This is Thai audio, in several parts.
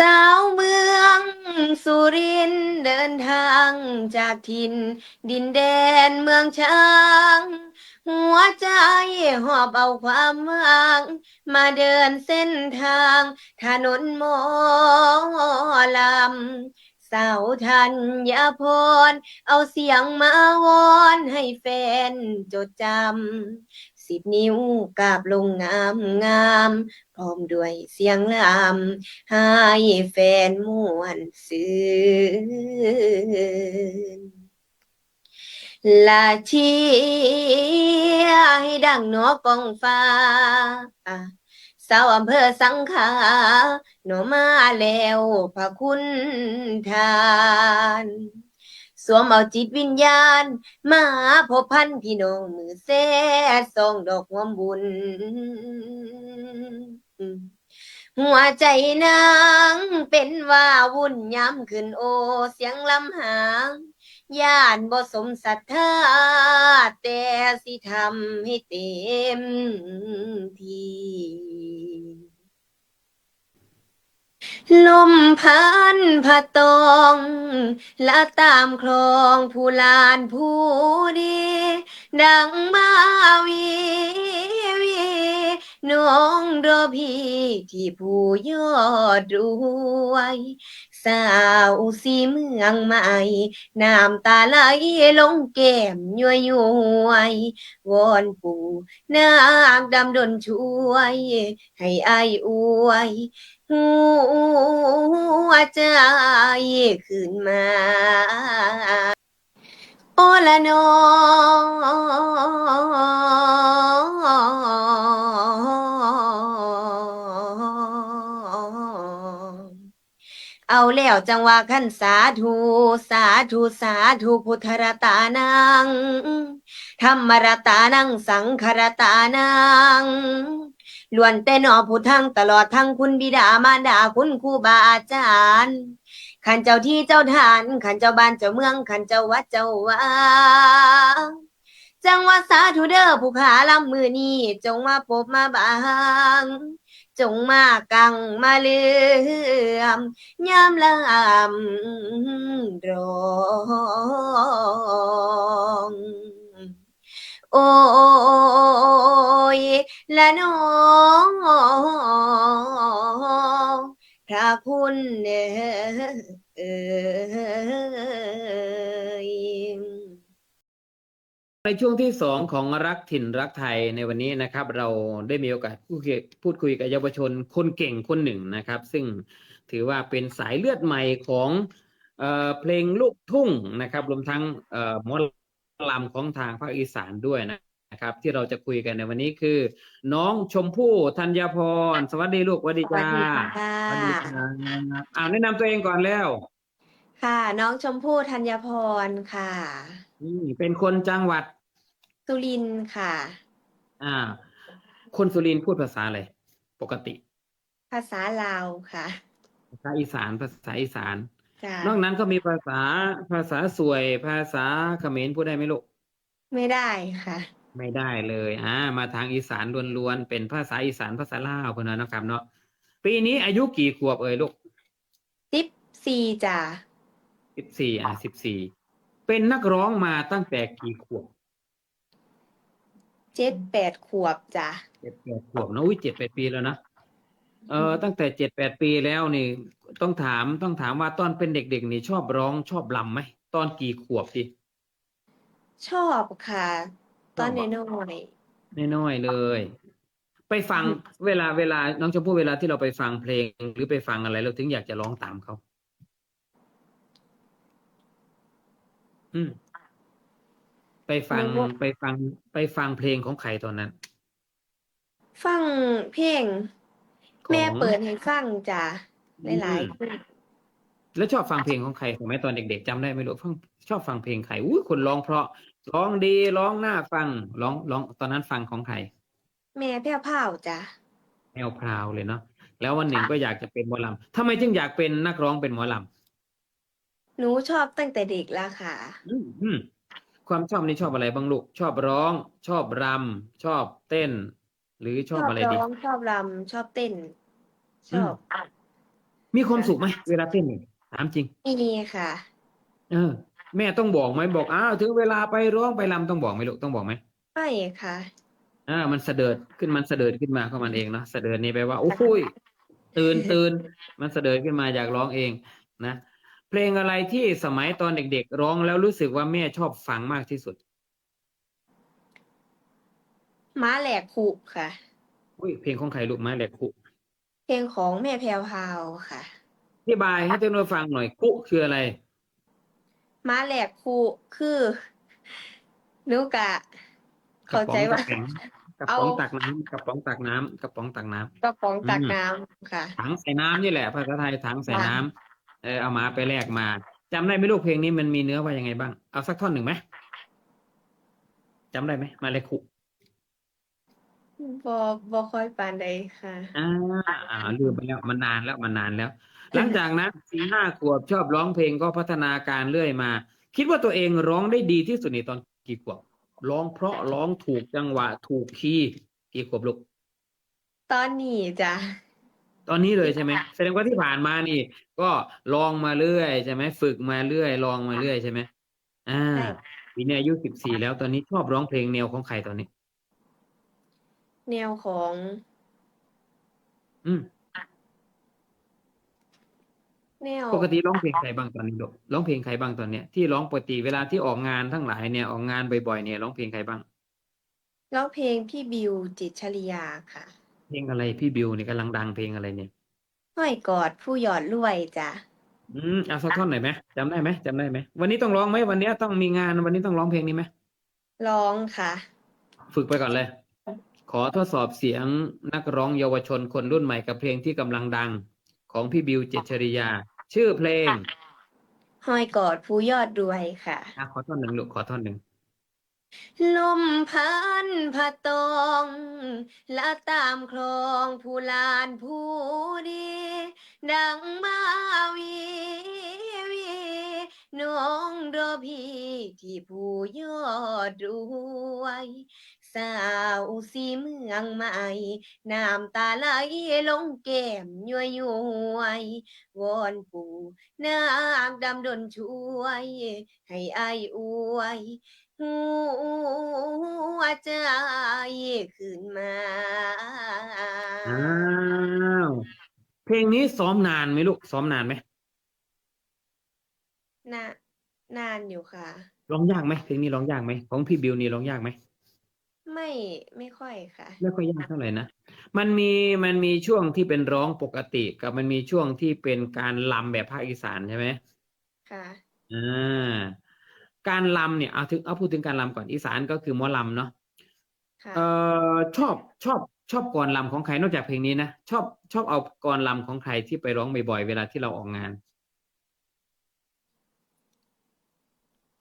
สาวเมืองสุรินเดินทางจากถิ่น ดินแดนเมืองช้าง หัวใจหอบเอาความหวังมาเดินเส้นทาง ถนนหมอลำสาวธัญพร เอาเสียงมาวอนให้แฟนจดจำ สิบนิ้วกาบลงงามงาม พร้อมด้วยเสียงลำให้แฟนม่วนซื่นลาเชียให้ดังนอกองฟ้าสาวอำเภอสังขาหนมาแล้วพระคุณทาน วมเอาจิตวิญญาณ มาพบพันพี่น้องมือแซ่ซองดอกหวมบุญ หัวใจนางเป็นว่าวุ่นย้ำขึ้นโอเสียงลำหางย่านบ่สมศรัทธาแต่สิทำให้เต็มที่ ลมพันผะตองละตามคลองผู้ลานผู้ดี ดังมาวีวีน้องรอพี่ที่ผู้ยอดรวย สาวสีเมืองใหม่น้ำตาไหลลงแก้มย้วยย้วยวอนปู่นางดำดนช่วย ให้อายอวยหัวใจขึ้นมาโอละนอ เอาแล้วจังว่าขั้นสาธุสาธุสาธุพุทธรตานังธรรมรตานังสังขรตานังล้วนแต่หนอผู้ทั้งตลอดทั้งคุณบิดามารดาคุณครูบาอาจารย์ขันเจ้าที่เจ้าทานขันเจ้าบ้านเจ้าเมืองขันเจ้าวัดเจ้าว่าจังว่าสาธุเด้อผู้ขาลำมือนี้จงมาพบมาบาง จงมากังมาเลื่อมยามลำร้องโอ้ยละน้องพระคุณเอ่ย ในช่วงที่สองของรักถิ่นรักไทยในวันนี้นะครับ เราได้มีโอกาสพูดคุยพูดคุยกับเยาวชนคนเก่งคนหนึ่งนะครับ ซึ่งถือว่าเป็นสายเลือดใหม่ของเอ่อเพลงลูกทุ่งนะครับ รวมทั้งเอ่อหมอลำของทางภาคอีสานด้วยนะครับ ที่เราจะคุยกันในวันนี้คือ น้องชมพู่ธัญพร สวัสดีลูกสวัสดีสวัสจ้าดีค่ะสวัสดีครับอ่าแนะนำตัวเองก่อนแล้ว ค่ะ น้องชมพู่ธัญพรค่ะ นี่เป็นคนจังหวัด สุรินทร์ค่ะ อ่า คนสุรินทร์พูดภาษาอะไรปกติ ภาษาลาวค่ะภาษาอีสานภาษาอีสาน จ้ะนอกนั้นก็มีภาษาภาษาสวย ภาษาเขมรพูดได้ไหมลูก ไม่ได้ค่ะ ไม่ได้เลย อ่า มาทางอีสานล้วนๆ เป็นภาษาอีสานภาษาลาวคนนั้นนะครับเนาะ ปีนี้อายุกี่ขวบเอ่ยลูก สิบสี่จ้ะ สิบสี่อะสิบสี่เป็นนักร้องมาตั้งแต่กี่ขวบเจ็ดแปดขวบจ้ะเจ็ดแปดขวบนะอุ้ยเจ็ดแปดปีแล้วนะเออตั้งแต่เจ็ดแปดปีแล้วนี่ ต้องถามต้องถามว่าตอนเป็นเด็กๆนี่ชอบร้องชอบรำไหมตอนกี่ขวบดิชอบค่ะ ตอนชอบน้อะอยน้อยๆเลย ไปฟังเวลาเวลาน้องชมพู่เวลาที่เราไปฟังเพลง หรือไปฟังอะไรเราถึงอยากจะร้องตามเขา อืม ไปฟังไปฟังไปฟังเพลงของใครตอนนั้นๆฟังเพลงของแม่เปิดให้ฟังจ้ะหลายอืมๆคนแล้วชอบฟังเพลงของใครสมัยตอนเด็กๆจำได้ไหมลูกฟังชอบฟังเพลงใครอุ้ยคนร้องเพราะร้องดีร้องน่าฟังร้องร้องตอนนั้นฟังของใครแม่แพ้วพราวจ้ะแนวพราวเลยเนาะแล้ววันหนึ่งก็อยากจะเป็นหมอลำทำไมจึงอยากเป็นนักร้องเป็นหมอลำ หนูชอบตั้งแต่เด็กแล้วค่ะ อืมอืมความชอบนี่ชอบอะไรบ้างลูก ชอบร้อง ชอบรำชอบเต้น หรือชชออบบอะไรดีร้องชอบรำชอบเต้น ชอบมีความสุขไหมเวลาเต้นเนี่ยถามจริง มีค่ะ เออ แม่ต้องบอกไหมบอกอ้าวถึงเวลาไปร้องไปรำต้องบอกไหมลูกต้องบอกไหมไม่ค่ะ อ่ามันเสดิร์ดขึ้นมันเสดิร์ดขึ้นมาของมันเองเนาะเสดิร์ดนี่แปลว่าโอ้โหยตื่นตื่นมันเสดิร์ดขึ้นมาอยากร้องเองนะ เพลงอะไรที่สมัยตอนเด็กๆ ร้องแล้วรู้สึกว่าแม่ชอบฟังมากที่สุด ม้าแหลกขุค่ะ อุ้ยเพลงของใครลูกไม้แหลกคุเพลงของแม่แพรวพราวค่ะ อธิบายให้ท่านผู้ฟังหน่อยคุคืออะไร ม้าแหลกขุคือหนูกะ เข้าใจว่า กระป๋องตักน้ำกระป๋องตักน้ำกระป๋องตักน้ำกระป๋องตักอืมน้ำค่ะ ถังใส่น้ำนี่แหละภาษาไทยถังใส่ค่ะน้ำ เออเอามาไปแลกมาจำได้ไหมลูกเพลงนี้มันมีเนื้อว่ายังไงบ้าง เอาสักท่อนหนึ่งไหมจำได้ไหม มาเลยคุบอบอค่อยปานใดค่ะ อ่าอ่าลืมไปแล้วมันนานแล้วมันนานแล้ว หลังจากนั้นสี่ห้าขวบชอบร้องเพลงก็พัฒนาการเรื่อยมา คิดว่าตัวเองร้องได้ดีที่สุดในตอนกี่ขวบร้องเพราะร้องถูกจังหวะ ถูกคีย์กี่ขวบลูกตอนนี้จ้ะ ตอนนี้เลยใช่ไหมแสดงว่าที่ผ่านมานี่ ก็ลองมาเรื่อยใช่ไหมฝึกมาเรื่อย ลองมาเรื่อยใช่ไหมอ่าใช่ปีนี้อายุสิบสี่แล้วตอนนี้ชอบร้องเพลงแนวของใครตอนนี้ แนวของ อืมแนวปกติร้องเพลงใครบ้างตอนนี้ลูกร้องเพลงใครบ้างตอนเนี้ยที่ร้องปกติเวลาที่ออกงานทั้งหลายเนี่ยออกงานบ่อยๆเนี่ยร้องเพลงใครบ้าง ร้องเพลงพี่บิวจิตรชริยาค่ะ เพลงอะไรพี่บิวนี่กำลังดังเพลงอะไรเนี่ย ห้อยกอดผู้หยอดรวยจ้ะอืมเอาสักท่อนหน่อยไหมจำได้ไหมจำได้ไหมวันนี้ต้องร้องไหมวันนี้ต้องมีงานวันนี้ต้องร้องเพลงนี้ไหมร้องค่ะ ฝึกไปก่อนเลย ขอทดสอบเสียงนักร้องเยาวชนคนรุ่นใหม่กับเพลงที่กำลังดัง ของพี่บิวเจษริยา ชื่อเพลงห้อยกอดผู้ยอดรวยค่ะ อะขอท่อนหนึ่งลูกขอท่อนหนึ่ง ลมพันผะตองละตามคลองผู้ลานผู้ดี ดังมาวีวีน้องรอพี่ที่ผู้ยอดรวย สาวสีเมืองใหม่น้ำตาไหลลงแก้มย้วยย้วยวอนปู่นาคดำดนช่วย ให้อายอวยหัวใจขึ้นมาอ้าวเพลงนี้ซ้อมนานไหมลูกซ้อมนานไหมนานานอยู่ค่ะ ร้องยากไหมเพลงนี้ร้องยากไหมของพี่บิวนี่ร้องยากไหม ไม่ไม่ค่อยค่ะ ไม่ค่อยยากเท่าไหร่นะ มันมีมันมีช่วงที่เป็นร้องปกติกับมันมีช่วงที่เป็นการรำแบบภาคอีสานใช่ไหมค่ะ อ่าการรำเนี่ยเอาถึงเอาพูดถึงการรำก่อนอีสานก็คือหมอลำเนาะค่ะ เอ่อชอบชอบชอบกรลำของใครนอกจากเพลงนี้นะชอบชอบเอากรลำของใครที่ไปร้องบ่อยๆเวลาที่เราออกงาน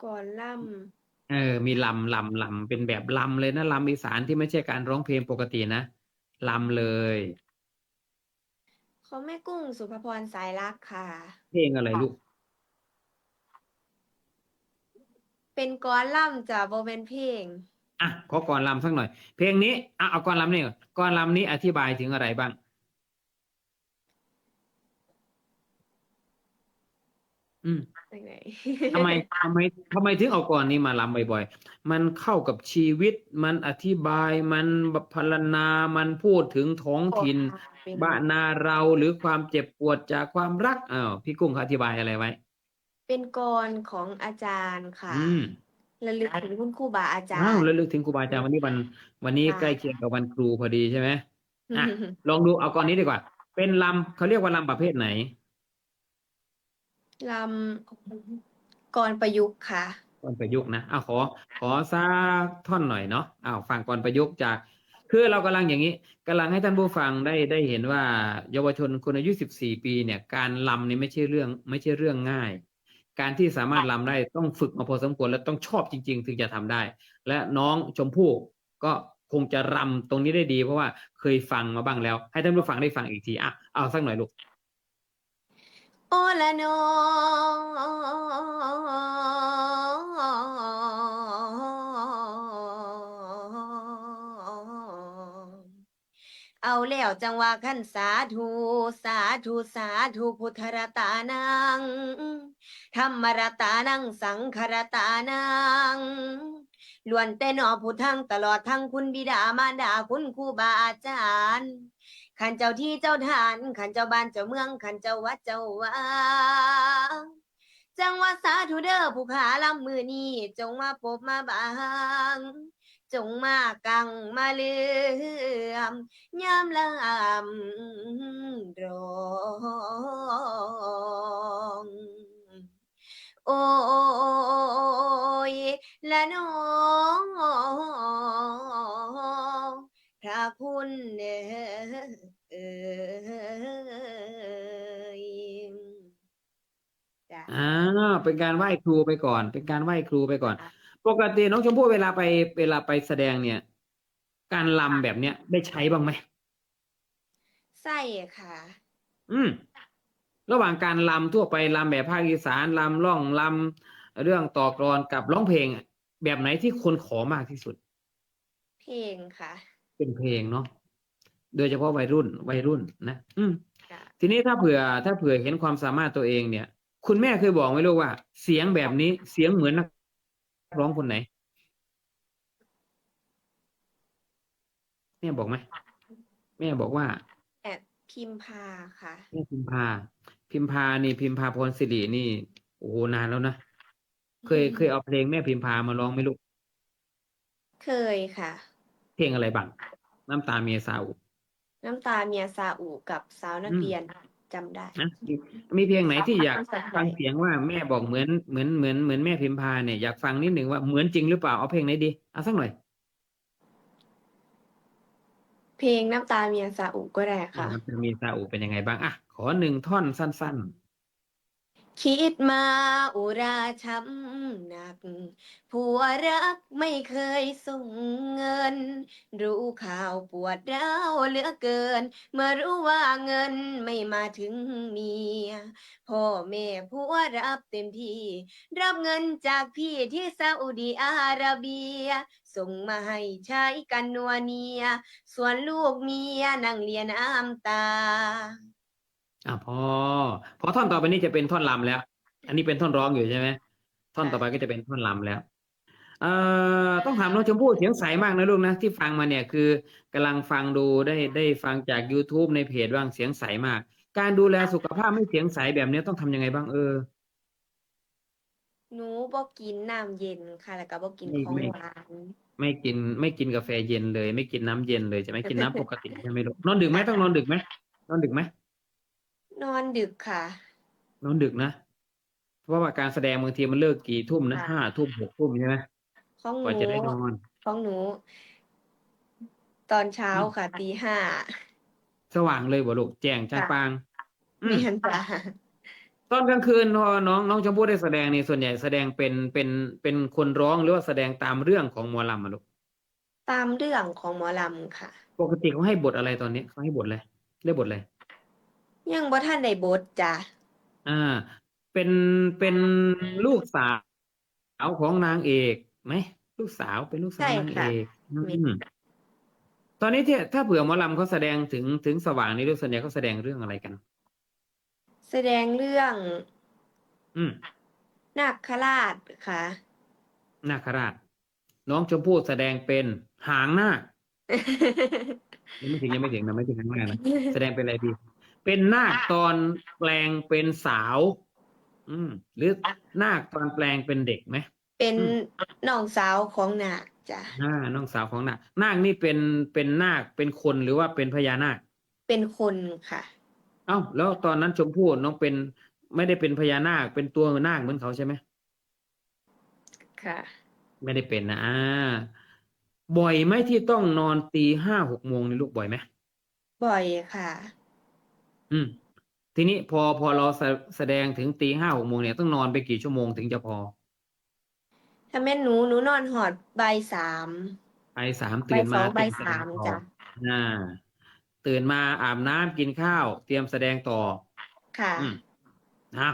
ก่อนล่ เออ มีลำลำลำเป็นแบบลำเลยนะลำอีสานที่ไม่ใช่การร้องเพลงปกตินะลำเลยำเขาแม่กุ้งสุภพรสายรักค่ะ เพลงอะไรลูก เป็นก้อนล่ำจะโบเป็นเพลง อะขอกรลำสักหน่อย เพลงนี้อะเอากรลำนี่ก่อนกรลำนี้อธิบายถึงอะไรบ้าง อืมยังไง ทำไม ทำไมทำไมถึงเอากรนี้มาลำบ่อยๆ มันเข้ากับชีวิต มันอธิบาย มันพรรณนา มันพูดถึงท้องถิ่นเป็นบ้านนาเราหรือความเจ็บปวดจากความรักอ้าวพี่กุ้งเขาอธิบายอะไรไว้ เป็นกรของอาจารย์ค่ะอืมระลึกถึงคุณครูบาอาจารอ้าวย์แล้วลึกถึงครูบาอาจารย์วันนี้วัน วันนี้ค่ะใกล้เคียงกับวันครูพอดีใช่ไหมอะลองดูเอากรนี้ดีกว่า เป็นลำเขาเรียกว่าลำประเภทไหน ลำกรประยุกต์ค่ะกรประยุกต์นะอ้าวขอ ขอสักท่อนหน่อยเนาะอ้าวฟังกรประยุกต์จาก คือเรากำลังอย่างนี้กำลังให้ท่านผู้ฟังได้ได้เห็นว่า เยาวชนคนอายุ 14 ปีเนี่ย การลำนี่ไม่ใช่เรื่อง ไม่ใช่เรื่องง่าย การที่สามารถลำได้ต้องฝึกมาพอสมควรและต้องชอบจริง ๆ ถึงจะทำได้ และน้องชมพู่ก็คงจะรำตรงนี้ได้ดี เพราะว่าเคยฟังมาบ้างแล้ว ให้ท่านผู้ฟังได้ฟังอีกทีอะเอาสักหน่อยลูก โอละนอเอาแล้วแล้วจังว่าขันสาธุสาธุสาธุพุทธรตานังธรรมรตานังสังขรตานังล้วนแต่หนอผู้ทั้งตลอดทั้งคุณบิดามารดาคุณครูบาอาจารย์ ขันเจ้าที่เจ้าทานขันเจ้าบ้านเจ้าเมืองขันเจ้าวัดเจ้าว่าจังว่าสาธุเด้อผู้ขาลำมือนี้จงมาพบมาบางจงมากังมาเลือมยามลำรองโอ้ยละน้อง พระคุณเอ่ยจ้ะอ่าเป็นการไหว้ครูไปก่อน เป็นการไหว้ครูไปก่อน ปกติน้องชมพู่เวลาไปเวลาไปแสดงเนี่ย การลำแบบเนี้ยได้ใช้บ้างไหมใส่ค่ะ อืม ระหว่างการลำทั่วไปลำแบบภาคอีสานลำร่องลำเรื่องต่อกลอนกับร้องเพลงอะแบบไหนที่คนขอมากที่สุด เพลงค่ะ เป็นเพลงเนาะโดยเฉพาะวัยรุ่นวัยรุ่นนะอืมค่ะทีนี้ถ้าเผื่อถ้าเผื่อเห็นความสามารถตัวเองเนี่ย คุณแม่เคยบอกไหมลูกว่า เสียงแบบนี้เสียงเหมือนนักร้องคนไหนแม่บอกไหมแม่บอกว่าแอบพิมพาค่ะแม่พิมพา พิมพานี่พิมพาพรสิรินี่โอ้โหนานแล้วนะเคยอืมเคยเอาเพลงแม่พิมพามาร้องไหมลูก เคยค่ะ เพลงอะไรบ้างน้ำตาเมียสาวน้ำตาเมียซาอุกับสาวนักอืมเรียนจำได้นะมีมีเพลงไหนที่อยากฟังฟังเสียงว่าแม่บอกเหมือนเหมือนเหมือนเหมือนแม่พิมพาเนี่ยอยากฟังนิดหนึ่งว่าเหมือนจริงหรือเปล่าเอาเพลงไหนดีเอาสักหน่อยเพลงน้ำตาเมียซาอุก็ได้ค่ะน้ำตาเมียสาวเป็นยังไงบ้างอะขอหนึ่งท่อนสั้น คิดมาอุราช้ำหนัก ผัวรักไม่เคยส่งเงิน รู้ข่าวปวดร้าวเหลือเกิน เมื่อรู้ว่าเงินไม่มาถึงเมีย พ่อแม่ผัวรับเต็มที่ รับเงินจากพี่ที่ซาอุดีอาระเบีย ส่งมาให้ใช้กันนัวเนีย ส่วนลูกเมียนั่งเลียน้ำตา อะพอ พอท่อนต่อไปนี้จะเป็นท่อนรำแล้ว อันนี้เป็นท่อนร้องอยู่ใช่ไหมท่อนต่อไปก็จะเป็นท่อนรำแล้ว เอ่อต้องถามน้องชมพู่เสียงใสมากนะลูกนะที่ฟังมาเนี่ยคือกำลังฟังดูได้ได้ฟังจาก YouTube ในเพจบ้างเสียงใสมาก การดูแลสุขภาพไม่เสียงใสแบบนี้ต้องทำยังไงบ้างเออหนูบ่กินน้ำเย็นค่ะ แล้วก็บ่กินไม่ของไม่หวานไม่กินไม่กินกาแฟเย็นเลย ไม่กินน้ำเย็นเลยใช่ไหมกินน้ำปกติใช่ไหมลูกนอนดึกไหมต้องนอนดึกไหมนอนดึกไหม นอนดึกค่ะ นอนดึกนะ เพราะว่าการแสดงบางทีมันเลิกกี่ทุ่มนะค่ะ ห้าทุ่มหกทุ่มใช่ไหมของหกว่านูจะได้นอน ของหนู ตอนเช้าอืมค่ะตีห้าสว่างเลยบ่ลูกแจ้งจ้าค่ะปางอืมเมียนจ้ะตอนกลางคืนพอน้องน้องชมพู่ได้แสดงนี่ส่วนใหญ่แสดงเป็นเป็นเป็นคนร้องหรือว่าแสดงตามเรื่องของหมอลำอะลูกตามเรื่องของหมอลำค่ะ ปกติเขาให้บทอะไรตอนนี้เขาให้บทอะไรได้บทอะไร ยังบ่ท่านได้บทจ้ะอ่า เป็นเป็นลูกสาวของนางเอกไหมลูกสาวเป็นลูกสาใช่วนางค่ะเอกอืมีมตอนนี้ที่ถ้าเผื่อหมอลำเขาแสดงถึงถึงสว่างนี่ลูกส่วนใหญ่เขาแสดงเรื่องอะไรกัน แสดงเรื่องอืมนาคราชค่ะนาคราช น้องชมพู่แสดงเป็นหางนาคยังไม่ถึงยังไม่ถึงนะไม่ถึงหางนาคนะแสดงเป็นอะไรดี เป็นนาคตอนแปลงเป็นสาว อืม หรือนาคตอนแปลงเป็นเด็กไหมเป็นอืมน้องสาวของนาคจ้ะอ่าน้องสาวของนาคนาคนี่เป็นเป็นนาคเป็นคนหรือว่าเป็นพญานาค เป็นคนค่ะ เอ้าแล้วตอนนั้นชมพู่น้องเป็นไม่ได้เป็นพญานาค เป็นตัวนาคเหมือนเขาใช่ไหมค่ะ ไม่ได้เป็นนะอ่าบ่อยไหมที่ต้องนอนตีห้าหกโมงนี่ลูกบ่อยไหมบ่อยค่ะ อืม ทีนี้พอพอเราแสแสดงถึงตีห้าหกโมงเนี่ยต้องนอนไปกี่ชั่วโมงถึงจะพอถ้าแม่นหนูหนูนอนหอดบ่ายสามบ่ายสามบ่าตื่ยนสมาองเตรีบ่ายมแสดสางมต่อจ้ะ อ่า ตื่นมาอาบน้ำกินข้าว เตรียมแสดงต่อ ค่ะ อืมนะ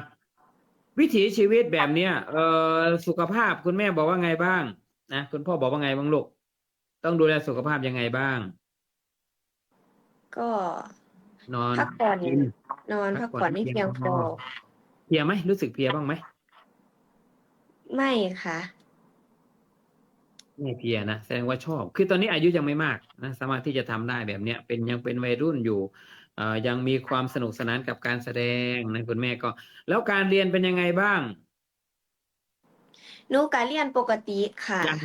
วิถีชีวิตแบบเนี้ยเอ่อสุขภาพคุณแม่บอกว่าไงบ้างนะคุณพ่อบอกว่าไงบ้างลูกต้องดูแลสุขภาพยังไงบ้าง ก็ นอน พักผ่อนกิน นอนพักผ่อนไม่เพียงพอ เพลียไหมรู้สึกเพลียบ้างไหมไม่ค่ะ ไม่เพลียนะแสดงว่าชอบ คือตอนนี้อายุยังไม่มากนะสามารถที่จะทำได้แบบเนี้ยเป็นยังเป็นวัยรุ่นอยู่เอ่อยังมีความสนุกสนานกับการแสดงนะคุณแม่ก็ แล้วการเรียนเป็นยังไงบ้าง หนูการเรียนปกติค่ะยัง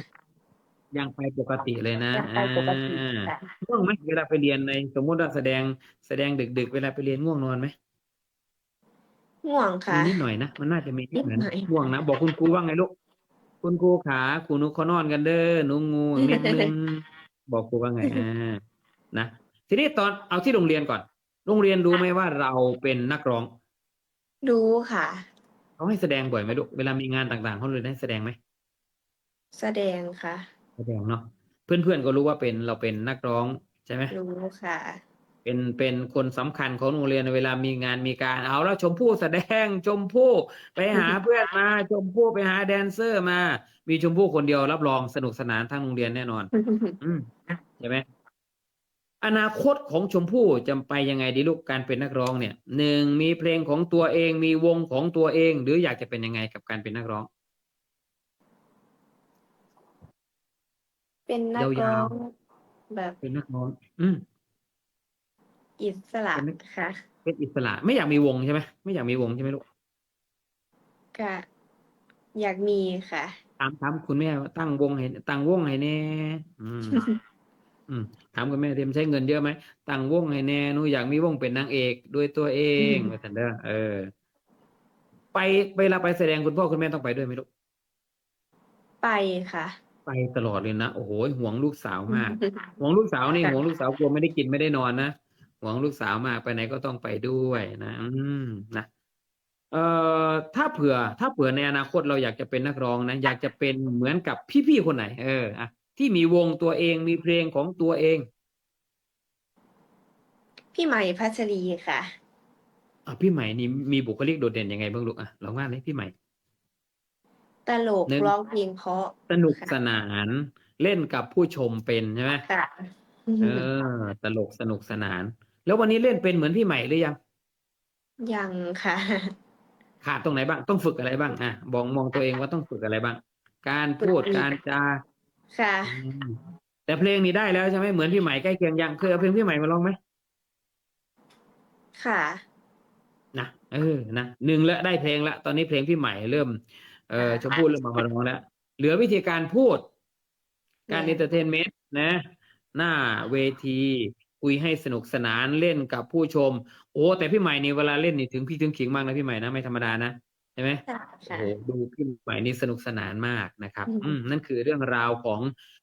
ยังไปปกติเลยนะยังไปปกติอ่าค่ะง่วงไหมเวลาไปเรียนในสมมุติว่าแสดงแสดงดึก ๆ เวลาไปเรียนง่วงนอนไหมง่วงมีค่ะ นิดหน่อยนะมันน่าจะมีนิดหน่อยนิดหน่นะอย ง่วงนะบอกคุณครูว่าไงลูกคุณครูขาครูหนูขอนอนกันเด้อหนูงูนิดนึงบอกครูว่าไงอ่านะทีนี้ตอนเอาที่โรงเรียนก่อน โรงเรียนรู้ไหมว่าเราเป็นนักร้องรู้ค่ะ เขาให้แสดงบ่อยไหมลูกเวลามีงานต่างๆเขาเลยนให้แสดงไหมแสดงค่ะ แสดงเนาะเพื่อนๆก็รู้ว่าเป็นเราเป็นนักร้องใช่ไหมรู้ค่ะ เป็นเป็นคนสำคัญของโรงเรียนเวลามีงานมีการเอาแล้วชมพู่แสดงชมพู่ไปหาเพื่อนมาชมพู่ไปหาแดนเซอร์มา มีชมพู่คนเดียวรับรองสนุกสนานทั้งโรงเรียนแน่นอนอืมใช่ไหมอนาคตของชมพู่จะไปยังไงดีลูกการเป็นนักร้องเนี่ยหนึ่งมีเพลงของตัวเองมีวงของตัวเอง หรืออยากจะเป็นยังไงกับการเป็นนักร้อง เป็นนักร้ยาอวงแบบเป็นนักร้องอืมอิสระเป็นนักค่ะเป็นอิสระ ไม่อยากมีวงใช่ไหมไม่อยากมีวงใช่ไหมลูกก็อยากมีค่ะถามถามคุณแม่ว่าตั้งวงให้ตั้งวงให้แน่อืมอืมถามคุณแม่เตรียมใช้เงินเยอะไหมตั้งวงให้แน่หนูอยากมีวงเป็นนางเอกด้วยตัวเองอืมว่าสันเด้อเออ ไปเวลาไปแสดงคุณพ่อคุณแม่ต้องไปด้วยไหมลูกไปค่ะ ไปตลอดเลยนะ โอ้โหห่วงลูกสาวมากห่วงลูกสาวนี่ห่วงลูกสาวกลัวไม่ได้กินไม่ได้นอนนะห่วงลูกสาวมากไปไหนก็ต้องไปด้วยนะอืมนะเอ่อถ้าเผื่อ ถ้าเผื่อในอนาคตเราอยากจะเป็นนักร้องนะอยากจะเป็นเหมือนกับพี่ๆคนไหน เอออะที่มีวงตัวเองมีเพลงของตัวเอง พี่ใหม่พัชรีค่ะอะพี่ใหม่นี่มีบุคลิกโดดเด่นยังไงบ้างลูกอะลองว่าเลยพี่ใหม่ ตลกหนึ่งร้องเพลงเพราะสนุกค่ะสนาน เล่นกับผู้ชมเป็นใช่ไหมค่ะเออ ตลกสนุกสนาน แล้ววันนี้เล่นเป็นเหมือนพี่ใหม่หรือยัง ยังค่ะ ขาดตรงไหนบ้าง ต้องฝึกอะไรบ้างอะบอกมองตัวเองว่าต้องฝึกอะไรบ้าง การพูดฝึกอีก การจาค่ะ อืมแต่เพลงนี้ได้แล้วใช่ไหมเหมือนพี่ใหม่ใกล้เคียงยังเคยเอาเพลงพี่ใหม่มาร้องไหมค่ะ นะเออนะหนึ่งละได้เพลงละตอนนี้เพลงพี่ใหม่เริ่ม เออชมพู่เริ่มมามาร้องแล้ว เหลือวิธีการพูด การเนี่เอยนเตอร์เทนเมนต์นะ หน้าเวที คุยให้สนุกสนานเล่นกับผู้ชม โอ้แต่พี่ใหม่นี่เวลาเล่นนี่ถึงพี่ถึงขิงมากนะพี่ใหม่นะไม่ธรรมดานะใช่ไหมค่ะโอ้ค่ะโหดูพี่ใหม่นี่สนุกสนานมากนะครับอืมอืมนั่นคือเรื่องราวของ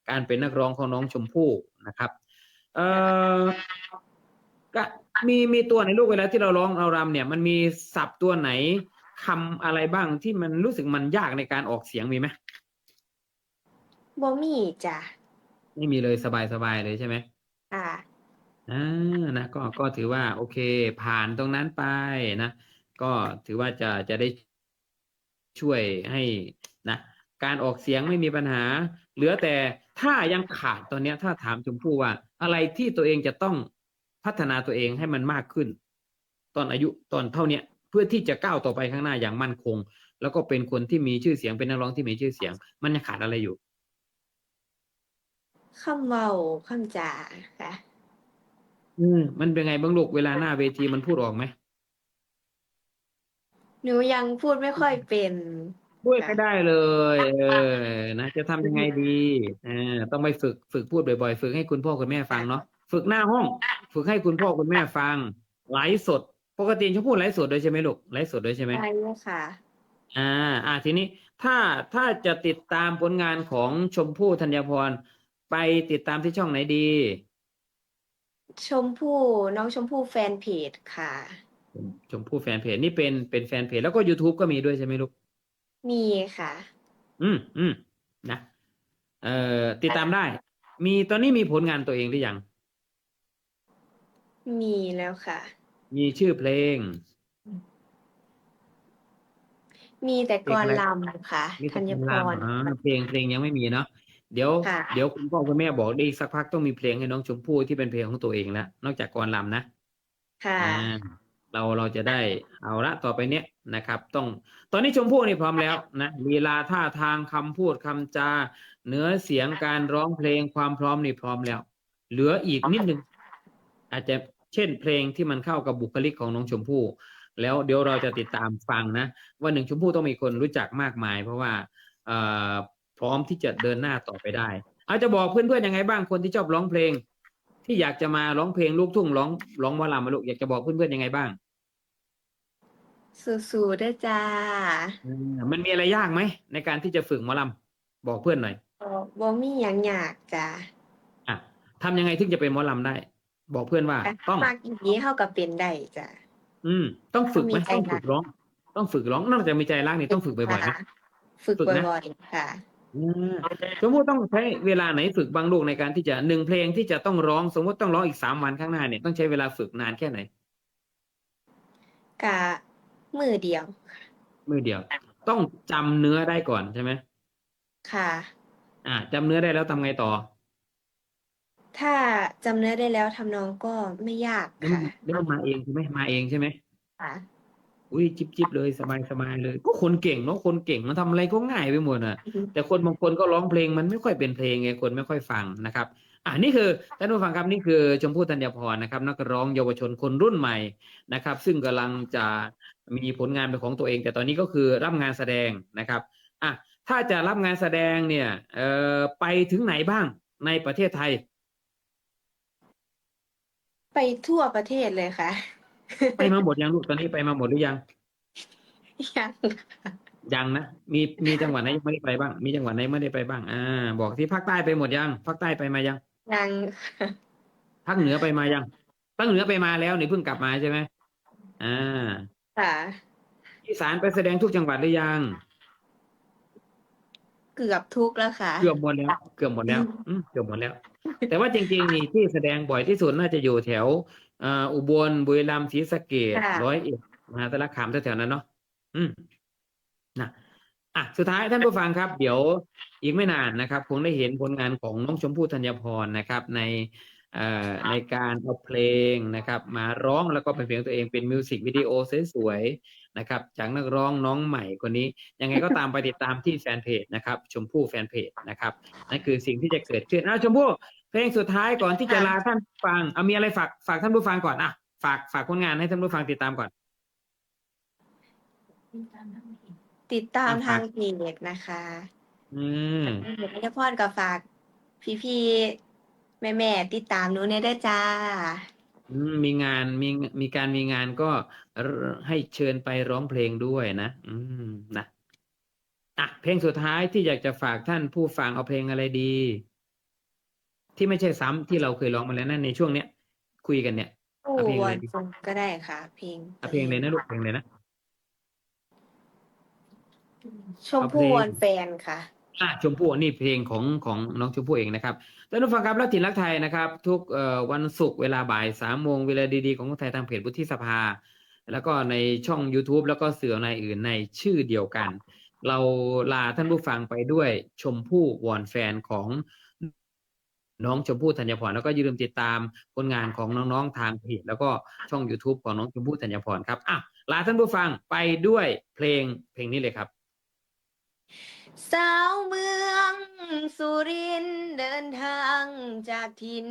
การเป็นนักร้องของน้องชมพู่นะครับ เอ่อก็มีมีตัวไหนลูกเวลาที่เราร้องเรารำเนี่ย มันมีศัพท์ตัวไหน คำอะไรบ้างที่มันรู้สึกมันยากในการออกเสียงมีไหมบ่มีจ้ะไม่มีเลยสบายสบายเลยใช่ไหมค่ะอ่านะก็ก็ถือว่า โอเค ผ่านตรงนั้นไปนะก็ถือว่าจะจะได้ช่วยให้นะการออกเสียงไม่มีปัญหา เหลือแต่ถ้ายังขาดตอนเนี้ยถ้าถามชมพู่ว่า อะไรที่ตัวเองจะต้องพัฒนาตัวเองให้มันมากขึ้น ตอนอายุตอนเท่าเนี้ย เพื่อที่จะก้าวต่อไปข้างหน้าอย่างมั่นคง แล้วก็เป็นคนที่มีชื่อเสียงเป็นนักร้องที่มีชื่อเสียง มันยังขาดอะไรอยู่คำเว้าคำจาค่ะ อืมมันเป็นไงบ้างลูกเวลาหน้าเวทีมันพูดออกไหมหนูยังพูดไม่ค่อยเป็นพูดไม่ได้เลย เออนะจะทำยังไงดีเออต้องไปฝึกฝึกพูดบ่อยๆ ฝึกให้คุณพ่อคุณแม่ฟังเนาะฝึกหน้าห้อง ฝึกให้คุณพ่อคุณแม่ฟังไลฟ์สด ปกติชมพู่ไลฟ์สดด้วยใช่ไหมลูกไลฟ์สดด้วยใช่ไหมใช่ค่ะ อ่า อ่าทีนี้ถ้าถ้าจะติดตามผลงานของชมพู่ธัญพร ไปติดตามที่ช่องไหนดี ชมพู่น้องชมพู่แฟนเพจค่ะ ชมพู่แฟนเพจนี่เป็นเป็นแฟนเพจแล้วก็ YouTube ก็มีด้วยใช่ไหมลูก มีค่ะ อืมอืมนะเอ่อติดตามได้ มีตอนนี้มีผลงานตัวเองหรือยัง มีแล้วค่ะ มีชื่อเพลง มีแต่เพลกงรอะไรลำค่ะมีธัญพรรอ๋อเพลงเพลงยังไม่มีเนาะเดี๋ยว ค่ะ เดี๋ยวคุณพ่อคุณแม่บอกได้อีกสักพักต้องมีเพลงให้น้องชมพู่ที่เป็นเพลงของตัวเองแล้วนอกจากกรลำนะ ค่ะ อ่าเราเราจะได้เอาละต่อไปเนี้ยนะครับ ต้องตอนนี้ชมพู่นี่พร้อมแล้วนะลีลาท่าทางคำพูดคำจา เนื้อเสียงการร้องเพลงความพร้อมนี่พร้อมแล้ว เหลืออีกนิดนึงอาจจะเช่นเพลงที่มันเข้ากับบุคลิกของน้องชมพู่ แล้วเดี๋ยวเราจะติดตามฟังนะ ว่าหนึ่งชมพู่ต้องมีคนรู้จักมากมาย เพราะว่าเอ่อพร้อมที่จะเดินหน้าต่อไปได้อาจจะบอกเพื่อนๆยังไงบ้างคนที่ชอบร้องเพลง ที่อยากจะมาร้องเพลงลูกทุ่งร้องร้องหมอลำมาลูกอยากจะบอกเพื่อนๆยังไงบ้าง สู้ๆด้วยจ้าอืมมันมีอะไรยากไหมในการที่จะฝึกหมอลำบอกเพื่อนหน่อยบ่บ่มีหยังยากจ้าอะทำยังไงถึงจะเป็นหมอลำได้ บอกเพื่อนว่า ต้องมากอีหลีเฮาก็เป็นได้จ้าอืม ต้องฝึกไหมมีใจต้องรัฝึกกร้อง ต้องฝึกร้องนอกจากมีใจรักนี่ต้องฝึกบ่อยๆไหมค่ะฝึกฝึกนะบ่อยๆค่ะอืมสมมติต้องใช้เวลาไหนฝึกบางลูกในการที่จะหนึ่งเพลงที่จะต้องร้อง สมมติต้องร้องอีกสามวันข้างหน้าเนี่ยต้องใช้เวลาฝึกนานแค่ไหนกะมือเดียว มือเดียว ต้องจำเนื้อได้ก่อนใช่ไหมค่ะ อ่าจำเนื้อได้แล้วทำไงต่อ ถ้าจำเนื้อได้แล้วทำนองก็ไม่ยากแล้วมันค่ะแล้วมันมาเองใช่ไหมมาเองใช่ไหมค่ะ อุ้ยจิบจิบเลยสบายสบายเลย ก็คนเก่งเนาะคนเก่งมันทำอะไรก็ง่ายไปหมดอะ แต่คนบางคนก็ร้องเพลงมันไม่ค่อยเป็นเพลงไงคนไม่ค่อยฟังนะครับ อ่านี่คือท่านผู้ฟังครับนี่คือชมพู่ธัญพรนะครับ นักร้องเยาวชนคนรุ่นใหม่นะครับ ซึ่งกำลังจะมีผลงานเป็นของตัวเอง แต่ตอนนี้ก็คือรับงานแสดงนะครับอะถ้าจะรับงานแสดงเนี่ยเอ่อไปถึงไหนบ้างในประเทศไทย ไปทั่วประเทศเลยค่ะ ไปมาหมดยังลูกตอนนี้ไปมาหมดหรือยัง ยังยังนะมีมีจังหวัดไหนยังไม่ได้ไปบ้าง มีจังหวัดไหนไม่ได้ไปบ้าง อ่า บอกที่ภาคใต้ไปหมดยังภาคใต้ไปมายังยังภาคเหนือไปมายังภาคเหนือไปมาแล้วนี่เพิ่งกลับมาใช่ไหมอ่าค่ะอีสานไปแสดงทุกจังหวัดหรือยัง เกือบทุกแล้วค่ะ เกือบหมดแล้ว เกือบหมดแล้วอืมเกือบหมดแล้ว แต่ว่าจริงๆนี่ที่แสดงบ่อยที่สุดน่าจะอยู่แถวอ่าอุบลบุรีรัมย์ศรีสะเกษค่ะร้อยเอ็ดมหาสารคามแถวๆนั้นเนาะอืมนะอะสุดท้ายท่านผู้ฟังครับ เดี๋ยวอีกไม่นานนะครับ คงได้เห็นผลงานของน้องชมพู่ธัญพรนะครับ ในเอ่อในการเอาเพลงนะครับ มาร้องแล้วก็เป็นเพลงตัวเองเป็นมิวสิกวิดีโอสวยๆนะครับ จากนักร้องน้องใหม่คนนี้ ยังไงก็ตามไปติดตามที่แฟนเพจนะครับ ชมพู่แฟนเพจนะครับนั่นคือสิ่งที่จะเกิดขึ้นอ้าวชมพู่ เพลงสุดท้ายก่อนที่จะลาท่านผู้ฟังเอามีอะไรฝากฝากท่านผู้ฟังก่อนอะฝากฝากผลงานให้ท่านผู้ฟังติดตามก่อน ติดตามอะทางฝากเพจนะคะอืมเพจนัพรกับฝากพี่ๆแม่ๆติดตามหนูเนี่ยได้จ้าอืมมีงานมีมีการมีงานก็เอ่อให้เชิญไปร้องเพลงด้วยนะ อืมนะอะเพลงสุดท้ายที่อยากจะฝากท่านผู้ฟังเอาเพลงอะไรดี ที่ไม่ใช่ซ้ำที่เราเคยร้องมาแล้วนั่นในช่วงเนี้ยคุยกันเนี่ยโอ้เอาเพลงอะไรวันดีทรงก็ได้ค่ะ เพลงเอาเพลงเลยนะลูกเพลงเลยนะชมพู่วันแฟนค่ะอะชมพู่นี่เพลงของของน้องชมพู่เองนะครับท่านผู้ฟังครับรักถิ่นรักไทยนะครับ ทุกเอ่อวันศุกร์เวลาบ่ายสามโมงเวลาดีๆของคนไทยทางเพจวุฒิสภา แล้วก็ในช่อง YouTube แล้วก็สื่อในอื่นในชื่อเดียวกัน เราลาท่านผู้ฟังไปด้วยชมพู่วอนแฟนของ น้องชมพู่ธัญพรแล้วก็อย่าลืมติดตามผลงานของน้องๆทางเพจแล้วก็ช่อง YouTube ของน้องชมพู่ธัญพรครับอะลาท่านผู้ฟังไปด้วยเพลงเพลงนี้เลยครับสาวเมืองสุรินเดินทางจากถิ่น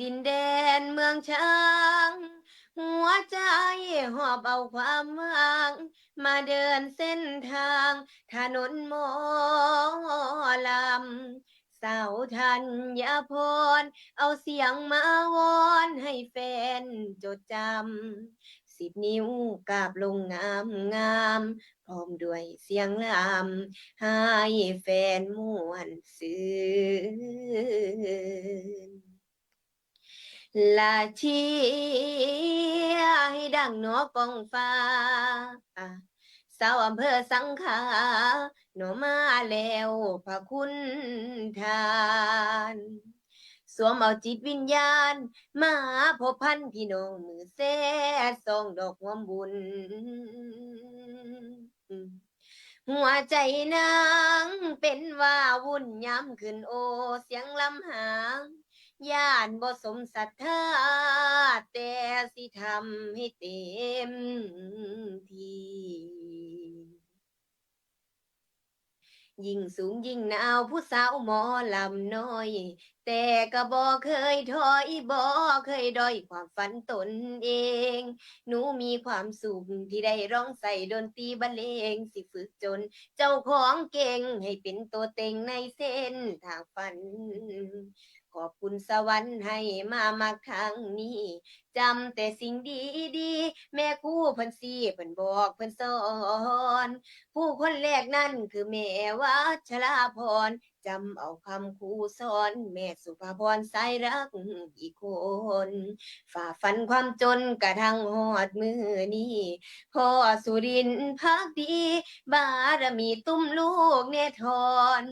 ดินแดนเมืองช้าง หัวใจหอบเอาความหวัง มาเดินเส้นทาง ถนนหมอลำ สาวธัญพร เอาเสียงมาวอนให้แฟนจดจำสิบนิ้วกราบลงงามงามพร้อมด้วยเสียงลำให้แฟนม่วนซื่นลาเชียให้ดังนอกองฟ้าาวอำเภอสังขาหนอมาแล้วพระคุณทาน สวมเอาจิตวิญญาณ มาพบพันพี่น้องมือแซ่ส่องดอกหวมบุญ หัวใจนางเป็นว่าวุ่นย้ำขึ้นโอเสียงลำหางย่านบ่สมศรัทธาแต่สิทำให้เต็มที่ ยิ่งสูงยิ่งหนาวผู้สาวหมอลำน้อย แต่ก็บ่เคยถอยบ่เคยด้อยความฝันตนเอง หนูมีความสุขที่ได้ร้องใส่ดนตรีบรรเลงสิฝึกจน เจ้าของเก่งให้เป็นตัวเต็งในเส้นทางฝัน ขอบคุณสวรรค์ให้มามาครั้งนี้ จำแต่สิ่งดีดีๆแม่ครู่เพิ่นสีเพิ่นบอกเพิ่นสอนผู้คนแรกนั่นคือแม่วัชราพรจำเอาคำครูสอน แม่สุภาพรสายรักอีกคน ฝ่าฟันความจนกระทั่งหอดมือนี้พ่อสุรินพักดี บารมีตุ้มลูกเนทร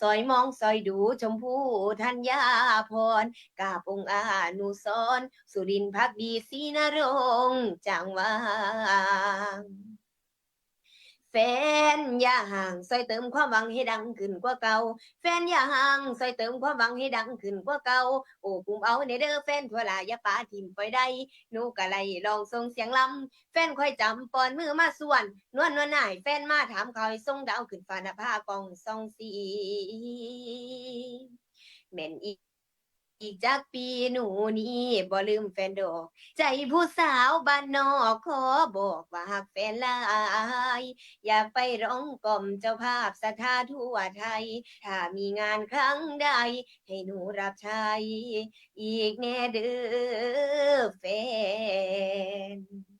ซอยมองซอยดูชมพู่ธัญญาพรกาบองอานุสรณ์สุรินพักดีศรีนรงจางวางแฟนอย่าห่างซอยเติมความหวังให้ดังขึ้นกว่าเก่า แฟนอย่าห่างซอยเติมความหวังให้ดังขึ้นกว่าเก่า โอ้ปุ่มเอาในเด้อแฟนทั่วลายาปาทิมไปได้หนูกะไลลองส่งเสียงลำแฟนคอยจำปอนมือมาส่วน นวลนวลนายแฟนมาถามคอยส่งดาวขึ้นฟ้าน้าผ้ากองสองสีแม่นอี อีกจากปีหนูนี้บ่ลืมแฟนดอก ใจผู้สาวบ้านนอกขอบอกว่าหักแฟนหลาย อยากไปร้องกล่อมเจ้าภาพสถาทั่วไทย ถ้ามีงานครั้งใด ให้หนูรับใช้อีกแน่เด้อแฟน